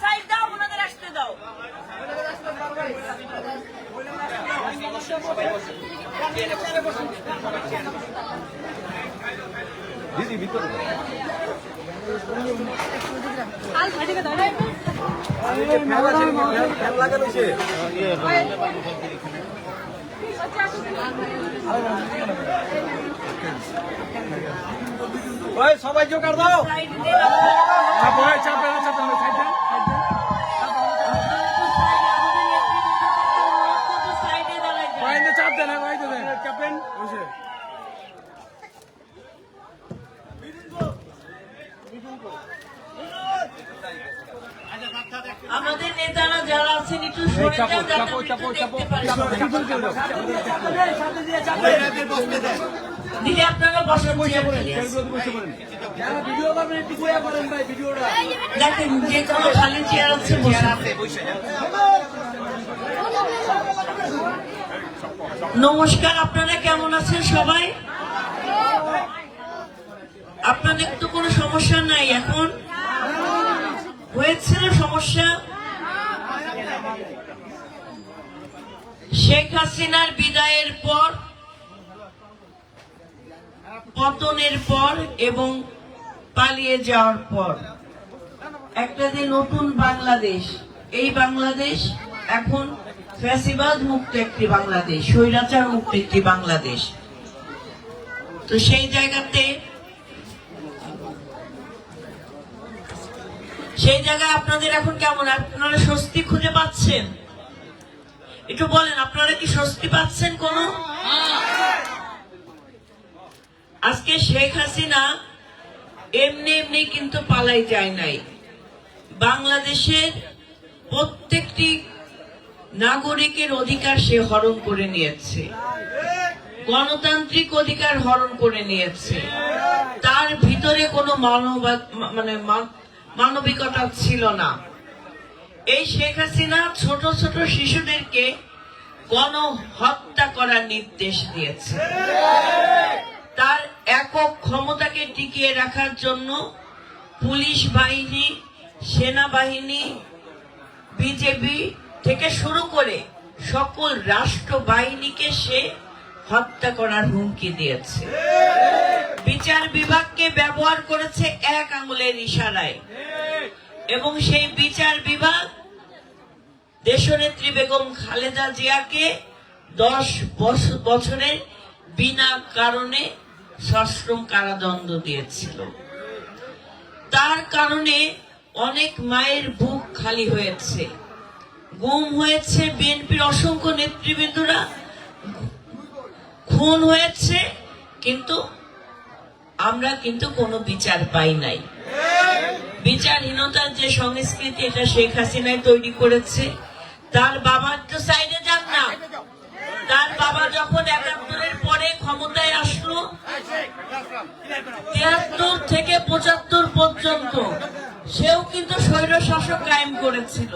Side দাও ওনাদের আসতে দাও ওই সবাই জোগাড় দাও চাপ ওই চাপ চাপ চাপ দেন কয়েন বসে আমাদের নেতারা যারা আছেন একটু সরে যান যাতে দেখতে। আপনারা বসে বসে ভিডিও করবেন একটু বয়া করেন ভাই ভিডিওটা দেখেন যে কোনো খালি চেয়ার আছে বসে নমস্কার আপনারা কেমন আছেন সবাই? আপনাদের তো কোনো সমস্যা নাই এখন? হয়েছিল সমস্যা? শেখ হাসিনার বিদায়ের পর পতনের পর এবং পালিয়ে যাওয়ার পর। একটা যে নতুন বাংলাদেশ, এই বাংলাদেশ এখন ফ্যাসিবাদ মুক্ত একটি বাংলাদেশ, স্বৈরাচার মুক্ত একটি বাংলাদেশ। তো সেই জায়গাতে, সেই জায়গায় আপনাদের এখন কেমন? আপনারা স্বস্তি খুঁজে পাচ্ছেন? একটু বলেন, আপনারা কি স্বস্তি পাচ্ছেন কোনো? আজকে শেখ হাসিনা এমনি এমনি কিন্তু পালাই যায় নাই। বাংলাদেশের প্রত্যেকটি নাগরিকের অধিকার সে হরণ করে নিয়েছে। গণতান্ত্রিক অধিকার হরণ করে নিয়েছে। তার ভিতরে কোনো মানব মানে মানবিকতা ছিল না। এই শেখ হাসিনা ছোট ছোট শিশুদেরকে গণ হত্যা করার নির্দেশ দিয়েছে। তার একক ক্ষমতাকে টিকিয়ে রাখার জন্য পুলিশ বাহিনী, সেনাবাহিনী, বিজেপি থেকে শুরু করে সকল রাষ্ট্র বাহিনীকে সে হত্যা করার হুমকি দিয়েছে। বিচার বিভাগকে ব্যবহার করেছে এক আঙুলের ইশারায়। এবং সেই বিচার বিভাগ দেশনেত্রী বেগম খালেদা জিয়াকে দশ বছ- বছরের বিনা কারণে সশ্রম কারাদণ্ড দিয়েছিল। তার কারণে অনেক মায়ের বুক খালি হয়েছে। গুম হয়েছে বিএনপির অসংখ্য নেতৃবৃন্দরা। খুন হয়েছে, কিন্তু আমরা কিন্তু কোনো বিচার পাই নাই। বিচারহীনতার যে সংস্কৃতি, এটা শেখ হাসিনায় তৈরি করেছে। তার বাবার তো সাইডে যান না। তার বাবা যখন একাত্তরের পরে ক্ষমতায় আসলো তিয়াত্তর থেকে পঁচাত্তর পর্যন্ত। সেও কিন্তু স্বৈর শাসক কায়েম করেছিল।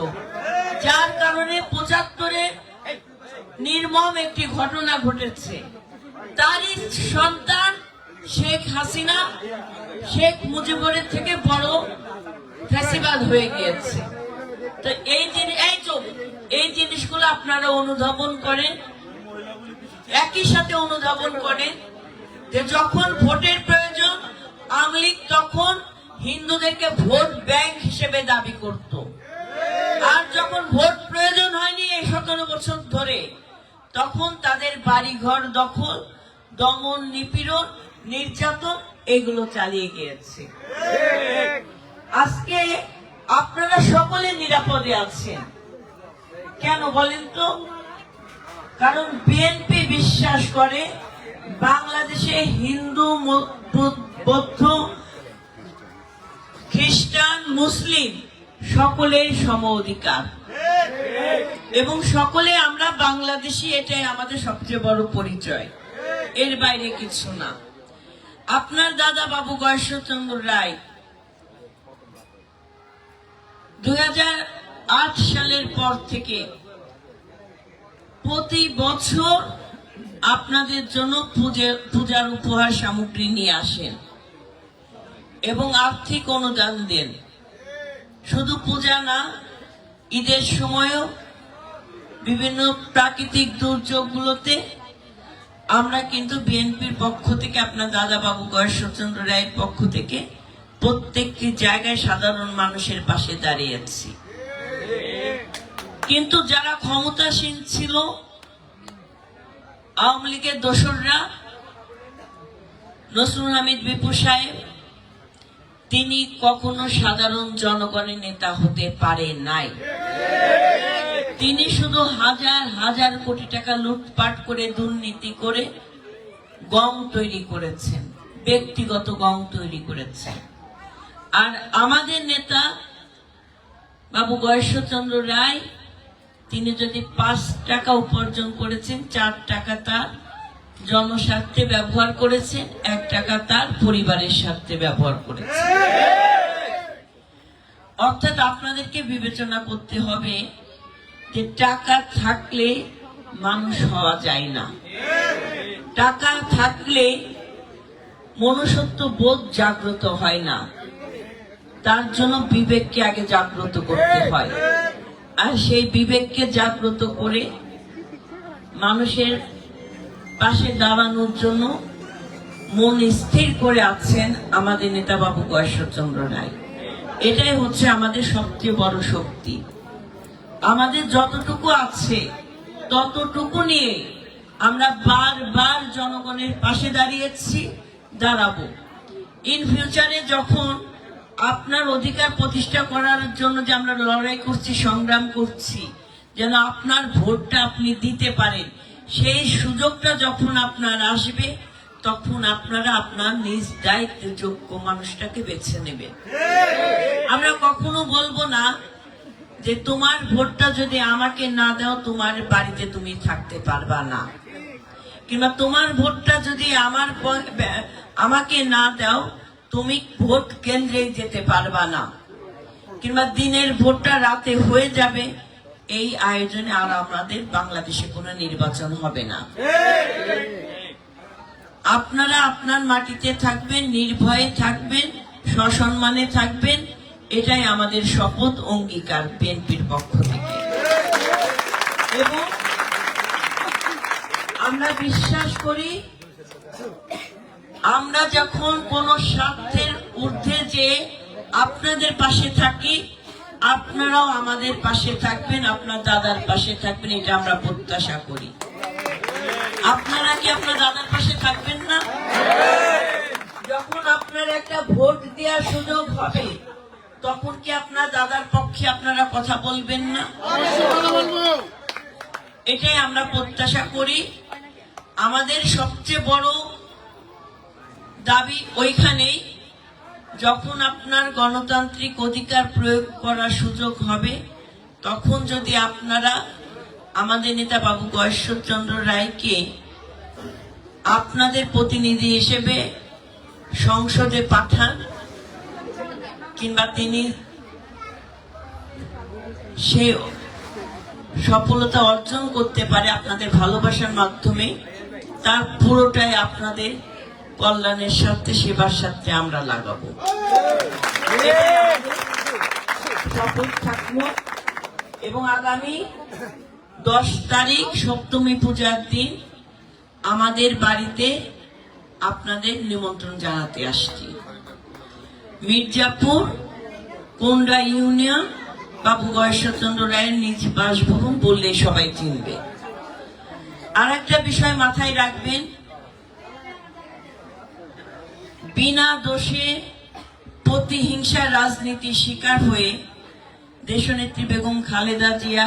যার কারণে পঁচাত্তরে নির্মম একটি ঘটনা ঘটেছে। তারই সন্তান শেখ হাসিনা, শেখ মুজিবুরের থেকে বড় ফ্যাসিবাদ হয়ে গিয়েছে। তো এই জিনিস এই জিনিসগুলো আপনারা অনুধাবন করেন। একই সাথে অনুধাবন করেন যে যখন ভোটের প্রয়োজন, আওয়ামী লীগ তখন হিন্দুদেরকে ভোট ব্যাংক হিসেবে দাবি করত। আর যখন ভোট প্রয়োজন হয়নি এই সতেরো বছর ধরে, তখন তাদের বাড়িঘর দখল, দমন নিপীড়ন, নির্যাতন এগুলো চালিয়ে গিয়েছে। আজকে আপনারা সকলে নিরাপদে আছেন। কেন বলেন তো? কারণ বিএনপি বিশ্বাস করে বাংলাদেশে হিন্দু বৌদ্ধ, খ্রিস্টান, মুসলিম সকলের সম অধিকার। এবং সকলে আমরা বাংলাদেশি, এটাই আমাদের সবচেয়ে বড় পরিচয়। এর বাইরে কিছু না। আপনার দাদা বাবু গয়েশ্বরচন্দ্র রায় দু হাজার আট সালের পর থেকে প্রতি বছর আপনাদের জন্য পূজে- পূজার উপহার সামগ্রী নিয়ে আসেন এবং আর্থিক অনুদান দেন। শুধু পূজা না, ঈদের সময়ও বিভিন্ন প্রাকৃতিক দুর্যোগগুলোতে আমরা কিন্তু বিএনপির পক্ষ থেকে, আপনার দাদা বাবু গয়েশ্বরচন্দ্র রায়ের পক্ষ থেকে প্রত্যেকটি জায়গায় সাধারণ মানুষের পাশে দাঁড়িয়েছি। কিন্তু যারা ক্ষমতাসীন ছিল, আওয়ামী লীগের দোসররা, নসরুল হামিদ বিপু সাহেব, তিনি কখনো সাধারণ জনগণের নেতা হতে পারে নাই। তিনি শুধু হাজার হাজার কোটি টাকা লুটপাট করে, দুর্নীতি করে গম তৈরি করেছেন, ব্যক্তিগত গম তৈরি করেছেন। আর আমাদের নেতা বাবু গয়েশ্বরচন্দ্র রায় তিনি যদি পাঁচ টাকা উপার্জন করেছেন, চার টাকা তার জনস্বার্থে ব্যবহার করেছেন, এক টাকা তার পরিবারের স্বার্থে ব্যবহার করেছেন। অর্থাৎ আপনাদেরকে বিবেচনা করতে হবে যে টাকা থাকলে মানুষ হওয়া যায় না। টাকা থাকলে মনুষ্যত্ব বোধ জাগ্রত হয় না। তার জন্য বিবেককে আগে জাগ্রত করতে হয়। আর সেই বিবেককে জাগ্রত করে মানুষের পাশে দাঁড়ানোর জন্য মন স্থির করে আছেন আমাদের নেতা বাবু গয়েশ্বরচন্দ্র রায়। এটাই হচ্ছে আমাদের সবচেয়ে বড় শক্তি। আমাদের যতটুকু আছে, ততটুকু নিয়ে আমরা বারবার জনগণের পাশে দাঁড়িয়েছি, দাঁড়াবো। ইন ফিউচারে যখন আপনার অধিকার প্রতিষ্ঠা করার জন্য যে আমরা লড়াই করছি, সংগ্রাম করছি, যেন আপনার ভোটটা আপনি দিতে পারেন, সেই সুযোগটা যখন আপনার আসবে, তখন আপনারা আপনার নিজ দায়িত্ব যোগ্য মানুষটাকে বেছে নেবেন। আমরা কখনো বলব না যে তোমার ভোটটা যদি আমাকে না দাও, তোমার বাড়িতে তুমি থাকতে পারবা না। কিংবা তোমার ভোটটা যদি আমার আমাকে না দাও তুমি ভোট কেন্দ্রে যেতে পারবা না। কিংবা দিনের ভোটটা রাতে হয়ে যাবে, এই আয়োজনে আর আমাদের বাংলাদেশে কোনো নির্বাচন হবে না। আপনারা আপনার মাটিতে থাকবেন, নির্ভয়ে থাকবেন, সসম্মানে থাকবেন, এটাই আমাদের শপথ, অঙ্গীকার বিএনপির পক্ষ থেকে। এবং আমরা বিশ্বাস করি আমরা যখন কোন স্বার্থের ঊর্ধ্বে যে আপনাদের পাশে থাকি, আপনারাও আমাদের পাশে থাকবেন, আপনার দাদার পাশে থাকবেন, এটা আমরা প্রত্যাশা করি। আপনারা কি আপনার দাদার পাশে থাকবেন না? যখন আপনার একটা ভোট দেওয়ার সুযোগ হবে, তখন কি আপনার দাদার পক্ষে আপনারা কথা বলবেন না? এটাই আমরা প্রত্যাশা করি। আমাদের সবচেয়ে বড় দাবি ওইখানেই, যখন আপনার গণতান্ত্রিক অধিকার প্রয়োগ করার সুযোগ হবে, তখন যদি আপনারা আমাদের নেতা বাবু গয়েশ্বরচন্দ্র রায়কে আপনাদের প্রতিনিধি হিসেবে সংসদে পাঠান, কিংবা তিনি সে সফলতা অর্জন করতে পারে আপনাদের ভালোবাসার মাধ্যমে, তার পুরোটাই আপনাদের কল্যাণের স্বার্থে, সেবার স্বার্থে আমরা লাগাবো। থাকব এবং আগামী দশ তারিখ সপ্তমী পূজার দিন আমাদের বাড়িতে আপনাদের নিমন্ত্রণ জানাতে আসছি। মির্জাপুর, কোন্ডা ইউনিয়ন, বাবু গয়েশ্বরচন্দ্র রায়ের নিজ বাসভবন বললে সবাই চিনবে। আর একটা বিষয় মাথায় রাখবেন বিনা দোষে প্রতিহিংসার রাজনীতির শিকার হয়ে দেশনেত্রী বেগম খালেদা জিয়া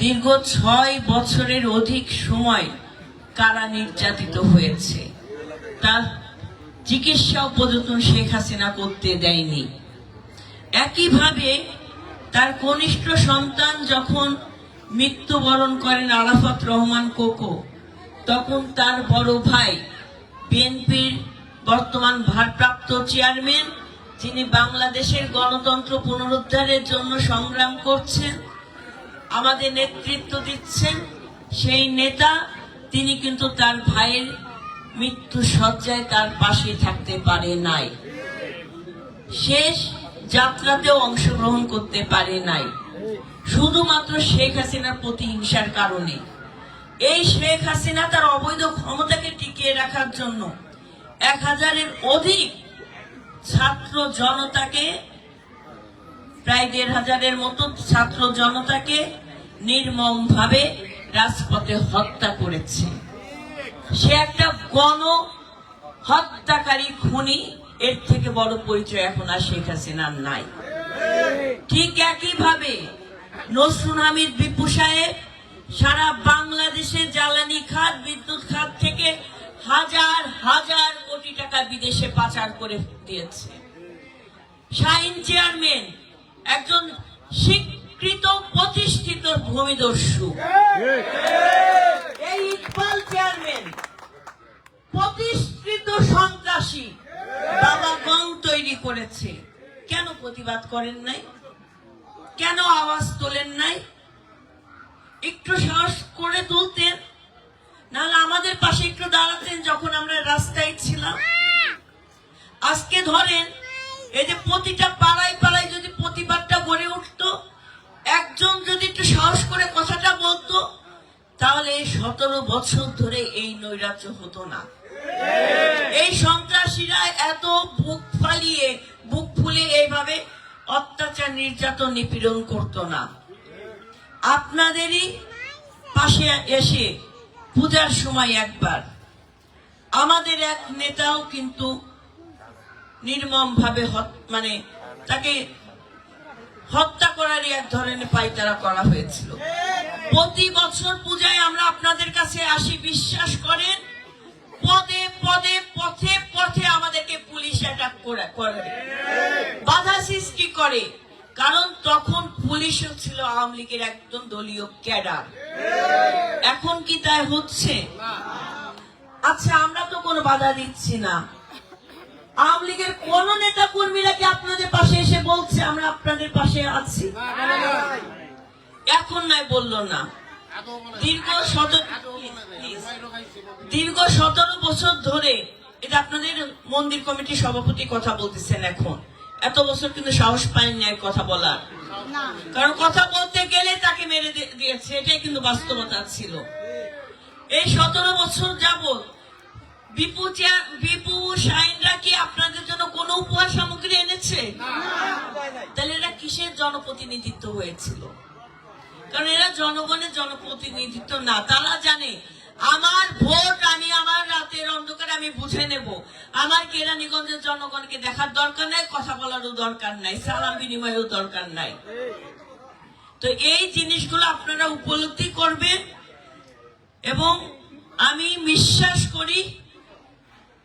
দীর্ঘ ছয় বছরের অধিক সময় কারা নির্যাতিত হয়েছে, তার চিকিৎসা উপযতন শেখ হাসিনা করতে দেয়নি। একইভাবে তার কনিষ্ঠ সন্তান যখন মৃত্যুবরণ করেন আরাফাত রহমান কোকো, তখন তার বড় ভাই বিএনপির বর্তমান ভারপ্রাপ্ত চেয়ারম্যান, যিনি বাংলাদেশের গণতন্ত্র পুনরুদ্ধারের জন্য সংগ্রাম করছেন, আমাদের নেতৃত্ব দিচ্ছেন, সেই নেতা, তিনি কিন্তু তার ভাইয়ের মৃত্যু সজ্জায় তার পাশে থাকতে পারে নাই। শেষ যাত্রাতেও অংশগ্রহণ করতে পারে নাই। শুধুমাত্র শেখ হাসিনার প্রতিহিংসার কারণে। এই শেখ হাসিনা তার অবৈধ ক্ষমতাকে টিকিয়ে রাখার জন্য এক হাজারের অধিক ছাত্র জনতাকে, প্রায় দেড় হাজারের মতো ছাত্র জনতাকে নির্মম ভাবে রাজপথে হত্যা করেছে। সে একটা গণ হত্যাকারী খুনি, এর থেকে বড় পরিচয় এখন আর শেখ হাসিনার নাই। ঠিক একইভাবে নসরুল হামিদ বিপু সাহেব সারা বাংলাদেশে জ্বালানি খাত, বিদ্যুৎ খাত থেকে হাজার হাজার কোটি টাকা বিদেশে পাচার করে দিয়েছে। শাহিন চেয়ারম্যান, একজন স্বীকৃত প্রতিষ্ঠিত ভূমিদস্যু। এই ইকবাল চেয়ারম্যান, প্রতিষ্ঠিত সন্ত্রাসী, বাবা গং তৈরি করেছে। কেন প্রতিবাদ করেন নাই? কেন আওয়াজ তোলেন নাই? একটু সাহস করে তুলতেন। নাহলে আমাদের পাশে একটু দাঁড়াতেন যখন আমরা রাস্তায় ছিলাম। আজকে ধরেন, এই যে প্রতিটা পাড়ায় পাড়ায় যদি প্রতিবাদটা গড়ে উঠতো, একজন যদি একটু সাহস করে কথাটা বলতো, তাহলে এই সতেরো বছর ধরে এই নৈরাজ্য হতো না। এই সন্ত্রাসীরা এত বুক ফালিয়ে, বুক ফুলে এইভাবে অত্যাচার, নির্যাতন, নিপীড়ন করতো না। আপনাদেরই পাশে এসে পূজার সময় একবার। আমাদের এক নেতাও কিন্তু নির্মম ভাবে মানে তাকে হত্যা করারই এক ধরনের পাইতারা করা হয়েছিল। প্রতি বছর পূজায় আমরা আপনাদের কাছে আসি, বিশ্বাস করেন, পদে পদে, পথে পথে আমাদেরকে পুলিশ অ্যাটাক করে। বাধা সৃষ্টি করে। কারণ তখন পুলিশও ছিল আওয়ামী লীগের একদম দলীয় ক্যাডার। এখন কি তাই হচ্ছে? আচ্ছা আমরা তো কোনো বাধা দিচ্ছি না। আওয়ামী লীগের কোন নেতা কর্মীরা কি আপনাদের পাশে এসে বলছে আমরা আপনাদের পাশে আছি? এখন নাই বলল না। দীর্ঘ দীর্ঘ সতেরো বছর ধরে এটা আপনাদের মন্দির কমিটির সভাপতি কথা বলতেছেন এখন। এত বছর কিন্তু সাহস পায়নি আর কথা বলার। কারণ কথা বলতে গেলে তাকে মেরে দিয়েছে এটাই কিন্তু বাস্তবতা ছিল। এই সতেরো বছর যাবত বিপু বিপু শাইনরা কি আপনাদের জন্য কোনো উপহার সামগ্রী এনেছে? তাহলে এরা কিসের জনপ্রতিনিধিত্ব হয়েছিল? কারণ এরা জনগণের জনপ্রতিনিধিত্ব না তারা জানে আমার ভোট আমি আমার রাতের অন্ধকারে আমি বুঝে নেব আমার কেরানীগঞ্জের জনগণকে দেখার দরকার নাই, কথা বলারও দরকার নাই, সালাম বিনিময়েরও দরকার নাই। তো এই জিনিসগুলো আপনারা উপলব্ধি করবেন এবং আমি বিশ্বাস করি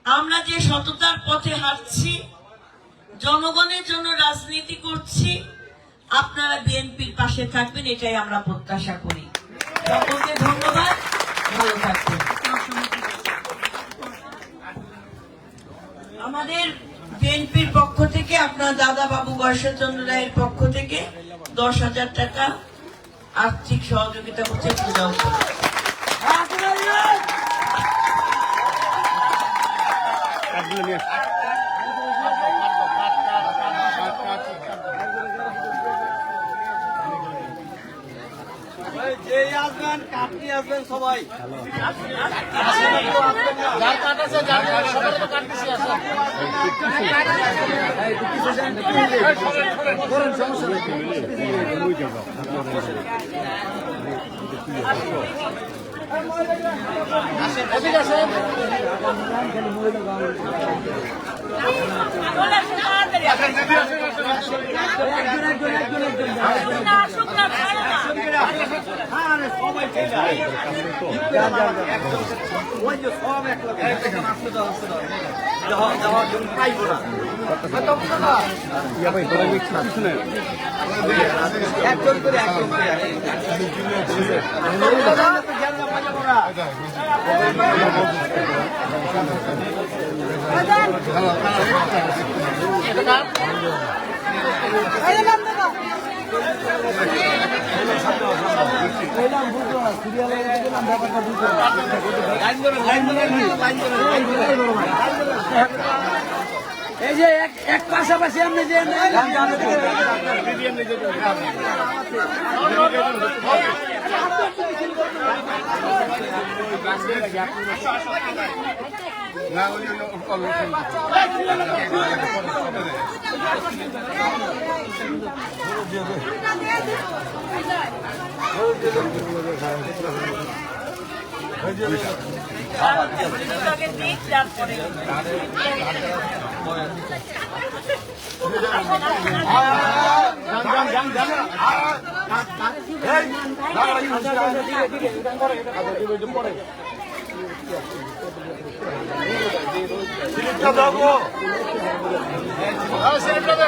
আমরা যে সততার পথে হাঁটছি, জনগণের জন্য রাজনীতি করছি, আপনারা বিএনপির পাশে থাকবেন, এটাই আমরা প্রত্যাশা করি। সকলকে ধন্যবাদ, ভালো থাকবেন আমাদের বিএনপির পক্ষ থেকে, আপনার দাদা বাবু বর্ষচন্দ্র রায়ের পক্ষ থেকে দশ হাজার টাকা আর্থিক সহযোগিতা করছে পূজা। যে কাটনি আসবেন সবাই। আসুক একজন করে একজন করে লাইন এই যে এক পাশাপাশি আপনি যে দিক তারপরে যাদের কার্ড আছে না না টাকা